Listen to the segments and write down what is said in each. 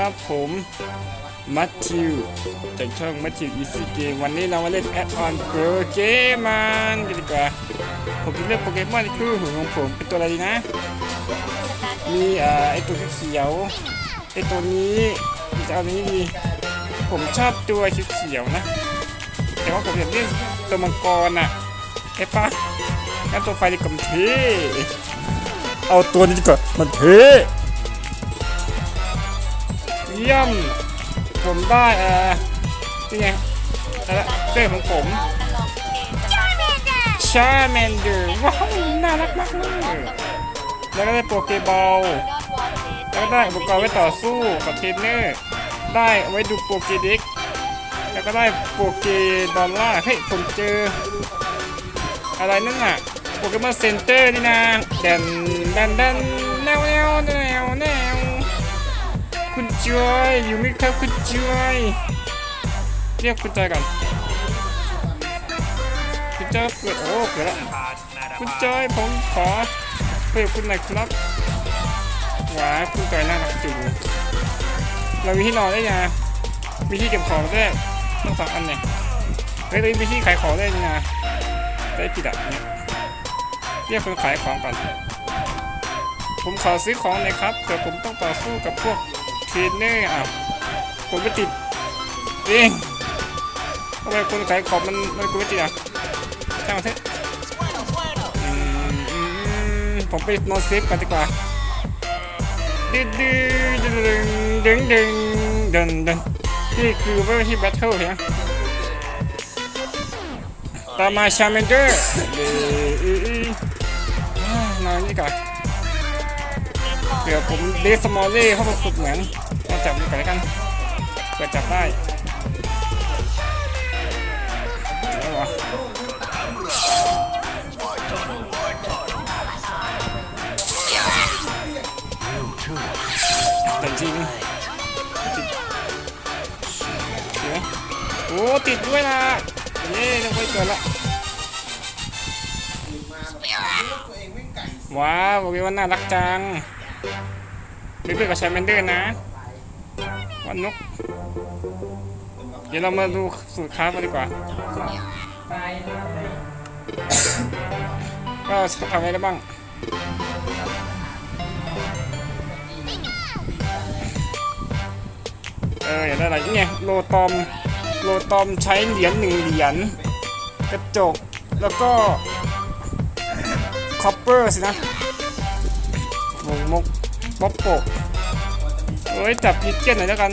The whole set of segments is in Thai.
ครับผมมัทธิวจากช่องมัทธิวอีซีเกมวันนี้เรามาเล่นแอดออนโปเกมอนกันดีกว่า ผมจะเลือกโปเกมอนคู่หูของผมเป็นตัวอะไรดีนะ มีอ่อไอตัวเขียวไอตัวนี้จะเอาตัวนี้ดี ผมชอบตัวเขียวนะ แต่ว่าผมอยากเล่นตัวมังกรน่ะไอ้ปะงั้นตัวไฟดีกว่ามันเท่เอาตัวนี้ดีกว่ามันเท่ เยี่ยม ผมได้เอ่อนี่ไงอะไรเสื้อของผมชาแมนเดอร์ว้าวน่ารักมากเลยแล้วก็ได้โปเกบอลแล้วก็ได้อุปกรณ์ไว้ต่อสู้กับเทรนเนอร์ ได้ไว้ดูโปเกด็กแล้วก็ได้โปเกดอลล่าเฮ้ยผมเจอ อะไรนั่นน่ะโปเกมอนเซ็นเตอร์นี่นะแดนแดนแดนแนวแนวแนวแนว คุณจอยอยู่ไหมครับคุณจอยเรียกคุณจอยก่อนคุณจอยเปิดโอ้เปิดแล้วคุณจอยผมขอเปิดคุณหน่อยครับหวาคุณจอยน่ารักจุงเรามีที่นอนได้ยังมีที่เก็บของได้ต้องสองอันเนี่ยเฮ้ยเรามีที่ขายของได้นี่นะได้ผิดอะเนี่ยเรียกคนขายของก่อนผมขอซื้อของหน่อยครับแต่ผมต้องต่อสู้กับพวก เทรนเนอร์อะผมไม่ติดเองทำไมคนขายของมันมันกูไม่ติดอะช่างมันเถอะอืมอืมผมไปนอนเซฟกันดีกว่าดึงดึงดึงดึงดึงดึงดึงนี่คือเวอร์ที่แบทเทิลเหรอตามมาชาเมนเดอร์นอนนี่ก่อน เดี๋ยวผมเดสมอลเล่เข้ามาฝึกเหมือนมาจับมันก่อนแล้วกันเปิดจับได้เอาวะแต่จริงเดี๋ยวโอ้ติดด้วยนะเย้ต้องไปเกิดละว้าวบอเลยว่าน่ารักจัง เพื่อนกับชาแมนเดอร์นะวันนก เดี๋ยวเรามาดูสูตรค้ากันดีกว่า ก็ทำอะไรได้บ้างเอออย่ากได้อะไรเนี่ยโลตอมโลตอมใช้เหรียญหนึ่งเหรียญกระจกแล้วก็คอปเปอร์สินะหมกมก ป๊อปโปะเอ้ยจับพิกเก็ตหน่อยแล้วกัน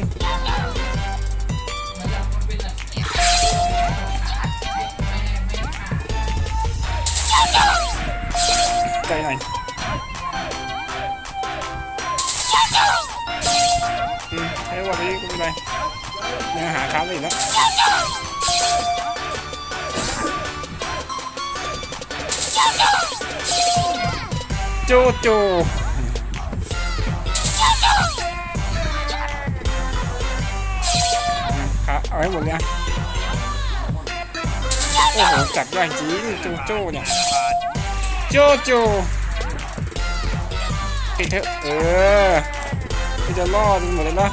ใจหน่อยอืมใช้ว่าไปกูเป็นไรยังหาค้าไม่อีกแล้วโจโจ เอาให้หมดเลยโอ้โหจับยากจริงโจโจ้เนี่ยโจโจติดเถอะเออจะรอดหมดเลยนะ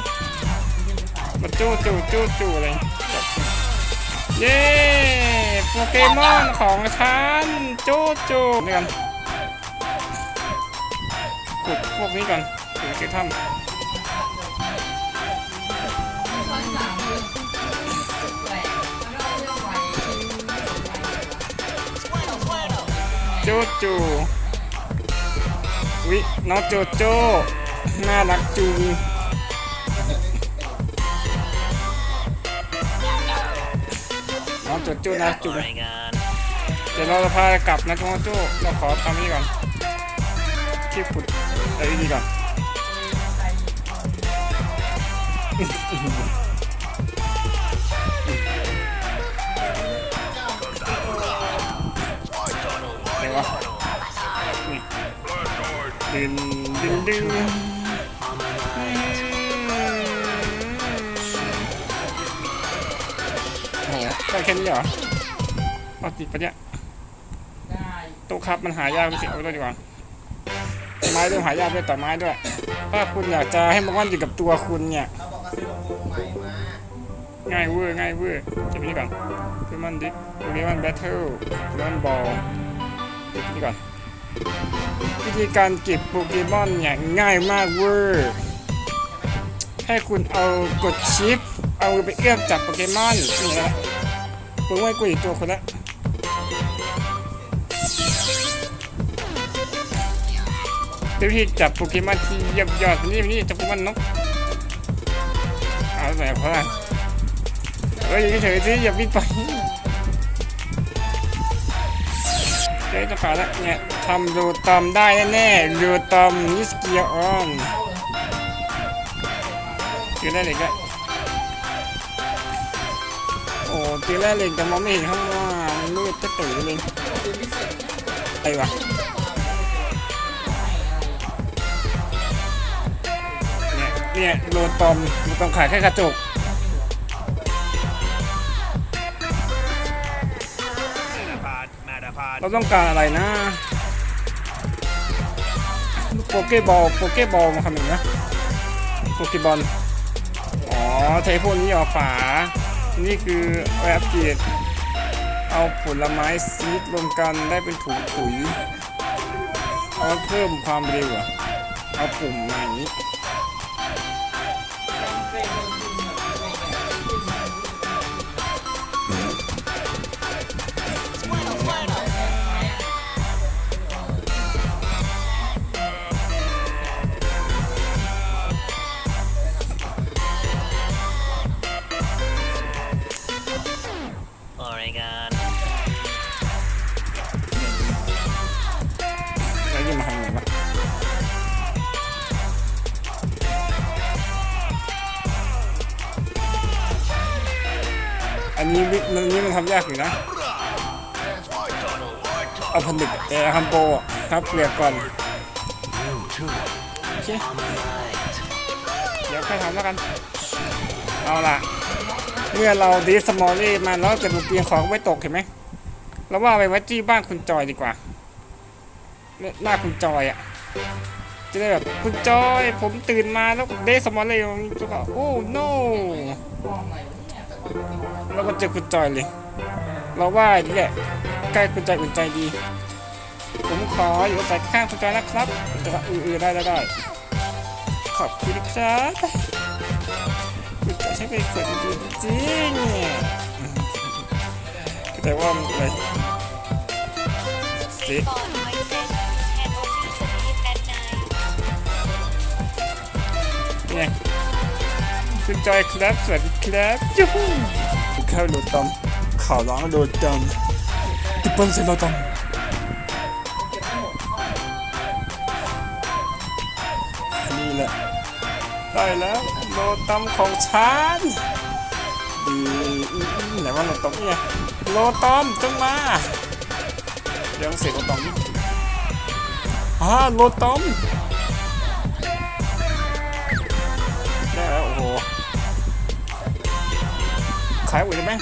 มาโจโจโจโจอะไรเย้โปเกมอนของฉันโจโจนี่กันขุดพวกนี้ก่อนถึงจะถ้ำ จโจวิน้องโจโจน่ารักจุงน้องโจโจน่ารักจุงเดี๋ยวเราจะพากลับนะน้องโจเราขอทำนี้ก่อนที่ขุดอะไรดีก่อน ดึงดึงดึงโอ้โหได้แค่นี้เหรอเอาติดปะเนี่ยต๊ะครับมันหายากไม่สิเอาไว้ด้วยดีกว่าไม้ด้วยหายากด้วยต่อไม้ด้วย ถ้าคุณอยากจะให้มันว่านอยู่กับตัวคุณเนี่ยง่ายเวอร์ง่ายเวอร์เก็บนี่ก่อนโปเกมอนดิโปมอนแบทเทิลโปมอนบอลเก็บนี่ก่อน วิธีการเก็บโปเกมอนเนี่ยง่ายมากเวอร์แค่คุณเอากดชิป เอาไปเอื้อมจับโปเกมอนนี่แหละเพิ่งไว้กูอีกตัวคนละเป็นวิธีจับโปเกมอนที่เยี่ยมยอดนี่นี่จับโปเกมอนนกเอาแบบเขาละเฮ้ยยู่เฉยๆสิอย่าวิ่งไป ฮ้ยจะขาดละเนี่ยทำดูตอมได้แน่ๆดูตอมนิสเกียออนเจอได้เลยก็โอ้เจอได้เลยแต่มองไม่เห็นข้างล่างมันมืดจะตื่นเลยไอ้วะเนี่ยเนี่ยโลตอมโลตอมขายแค่กระจก เราต้องการอะไรนะโปเกบอลโปเกบอลมาทำอย่งนะโปเกบอลอ๋อใช้พวกนี้ออกฝา นี่คือเอปเกรดเอาผลไม้ซีดรวมกันได้เป็นถุงถุยเอาเพิ่มความเร็วเอาปุ่มมาอย่างนี้ ยากอยู่นะ เอาผลึกเอร์ฮัมโบครับเปลือกก่อนโอเคเดี๋ยวค่อยทำแล้วกัน เอาล่ะ เมื่อเราดีสมอลลี่มาแล้วจะดูเตียงของไม่ตกเห็นไหมเราว่าไปไว้ที่บ้านคุณจอยดีกว่าหน้าคุณจอยอะจะได้แบบคุณจอย ผมตื่นมาแล้วเดสมอลเลยแล้วก็โอ้ no แล้วก็เจอคุณจอยเลย เราว่านี่แหละใกล้คุณจอยอุ่นใจดี ผมขออยู่แต่ข้างคุณจอยนะครับจะก็อือๆได้ได้ได้ ขอบคุณครับคุณจอยใช้เป็นคนดีจริงๆแต่ว่ามันอะไรสิก่อนไว้เซ็ตแอนโอซีสลีปแอดไนท์เนี่ย คุณจอยครับ สวัสดีครับยูฮูเข้าโดดตอมข่าวร้องโดดตอมติปเปิลเซนโดดตอมนี่แหละ ได้แล้วโดดตอมของฉันดีอืมไหนว่าโดดตอมเนี่ยโลตอมจงมาเดี๋ยวเสียงโลตอมนี่อ่าโลตอม ขายอุ่นได้ไหมม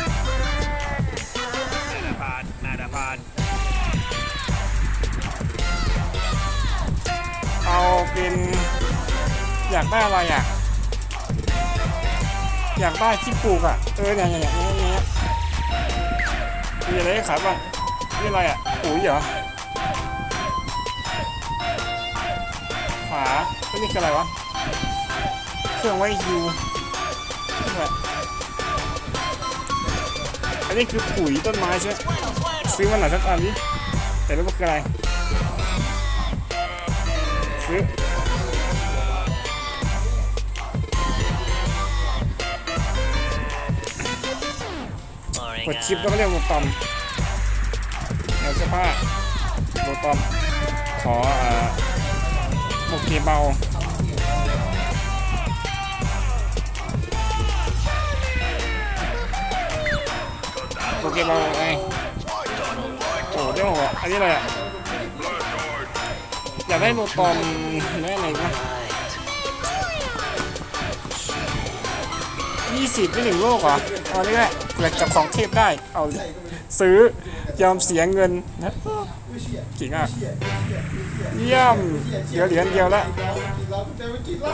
าดาพาดมาดาพาดเอาเป็นอยากได้อะไรอะ อยากได้ที่ปลูกอะ เออเนี่ยเนี่ยเนี่ยเนี่ยเนี่ยมีอะไรให้ขายบ้างนี่อะไรอะปุ๋ยเหรอฝาแล้วนี่คืออะไรวะ เครื่องไว้ฮิ อันนี้คือปุ๋ยต้นไม้ใช่ไหมซื้อมาหน่อยสักอันนี้แต่ไม่รู้คืออะไร ซื้อโอเรกดชิปแล้วก็เรียกโรตอมแนวเสื้อผ้าโรตอมขอเอ่อโมเกเบา โมเกเบาไงโอ้เดี๋ยวหัวอันนี้อะไรอะอยากได้โรตอมได้อะไรนะยี่สิบไม่ถึงโลกเหรอเอานี่แหละเผื่อจับของเทพได้ เอาซื้อยอมเสียเงินนะเก่งอะเยี่ยมเหลือเหรียญเดียวละกินแล้วจะไปกินแล้ว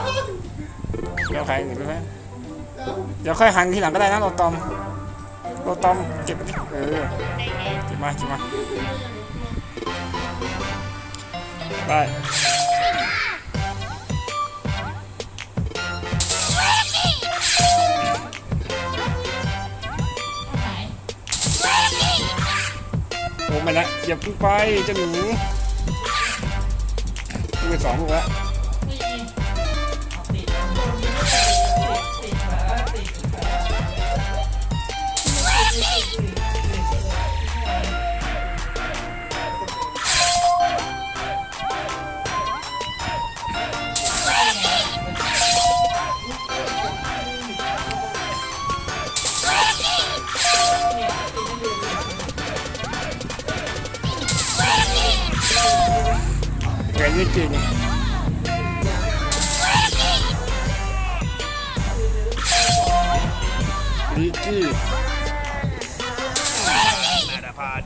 เดี๋ยวขายหนึ่งไหมเดี๋ยวค่อยหันทีหลังก็ได้นะโรตอม โรตอมเก็บเออในแอนเก็บมาเก็บมาได้โอ้ไม่นะอย่าพิ่งไปเจ้าหนูดูไปสองลูกแล้ว แกนี่จริงลิกกี้นาดาพาน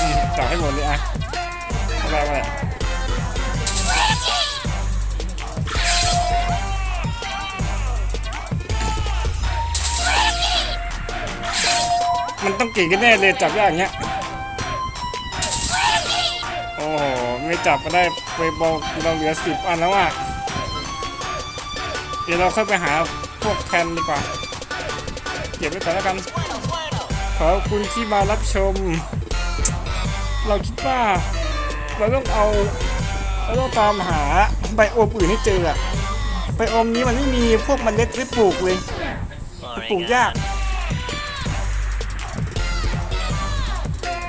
อืมจับให้หมดเลยอะอะไรอะไรมันต้องเก่งกันแน่เลยจับยากอย่างเงี้ย ไม่จับก็ได้ไปบอลเราเหลือสิบอันแล้วอะ เดี๋ยวเราค่อยไปหาพวกแทนดีกว่า เก็บไว้ก่อนแล้วกัน ขอบคุณที่มารับชม เราคิดว่า เราต้องเอาเราต้องตามหาไบโอมอื่นให้เจออะไบโอมนี้มันไม่มีพวกมันเล็ดไว้ปลูกเลยปลูกยาก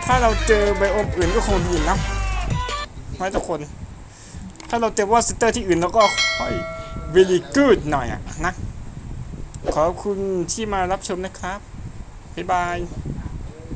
ถ้าเราเจอไบโอมอื่นก็คงดีนะ ไว้ทุกคน ถ้าเราเจอว่าสเตอร์ที่อื่นเราก็ค่อย very good หน่อยอะนะ ขอบคุณที่มารับชมนะครับ บ๊ายบาย